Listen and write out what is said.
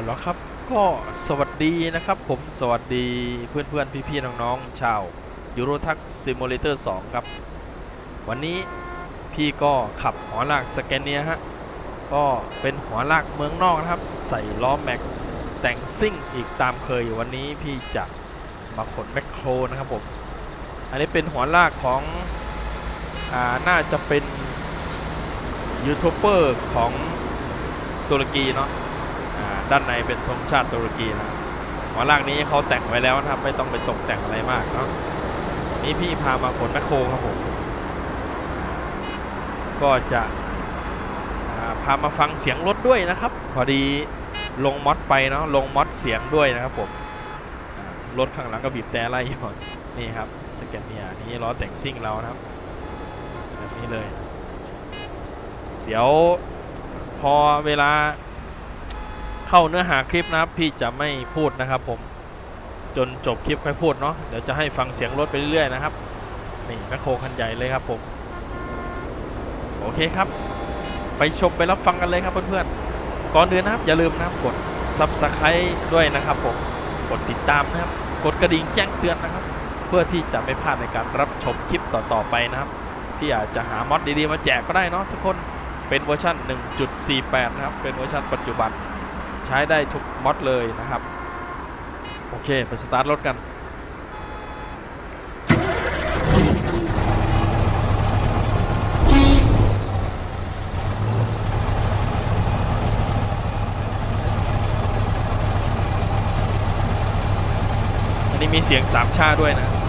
เอาละครับก็สวัสดีนะครับผมสวัสดีเพื่อนเพื่อนพี่พี่ๆน้องๆชาวยูโรทักซิมูเลเตอร์2ครับ วันนี้พี่ก็ขับหัวลากสแกนเนียฮะ ก็เป็นหัวลากเมืองนอกนะครับ ใส่ล้อแม็กแต่งซิ่งอีกตามเคยวันนี้พี่จะมาขนแมคโครนะครับผม อันนี้เป็นหัวลากของอ่าน่าจะเป็นยูทูบเบอร์ของตุรกีเนาะ ด้านในเป็นธงชาติตุรกีนะหัวลากนี้เขาแต่งไว้แล้วนะครับ ไม่ต้องไปตกแต่งอะไรมากเนาะนี่พี่พามาขนแมคโครครับผมก็จะพามาฟังเสียงรถด้วยนะครับ พอดีลงมอดไปเนาะลงมอดเสียงด้วยนะครับผมรถข้างหลังก็บีบแต่ไล่อยู่นี่ครับสแกนเนียนี่ล้อแต่งซิ่งเรานะครับแบบนี้เลย เดี๋ยวพอเวลา เข้าเนื้อหาคลิปนะครับ พี่จะไม่พูดนะครับผมจนจบคลิปค่อยพูดเนาะเดี๋ยวจะให้ฟังเสียงรถไปเรื่อยๆนะครับนี่แมคโครคันใหญ่เลยครับผมโอเคครับ ไปชมไปรับฟังกันเลยครับเพื่อนๆก่อนอื่นนะครับอย่าลืมนะครับกด Subscribe ด้วยนะครับผมกดติดตามนะครับ กดกระดิ่งแจ้งเตือนนะครับ เพื่อที่จะไม่พลาดในการรับชมคลิปต่อๆไปนะครับ ที่อาจจะหามอดดีๆมาแจกก็ได้เนาะทุกคนเป็นเวอร์ชัน1.48 นะครับ เป็นเวอร์ชันปัจจุบัน ใช้ได้ทุกมอดเลยนะครับ โอเค ไปสตาร์ทรถกันอันนี้มีเสียงสามชาด้วยนะ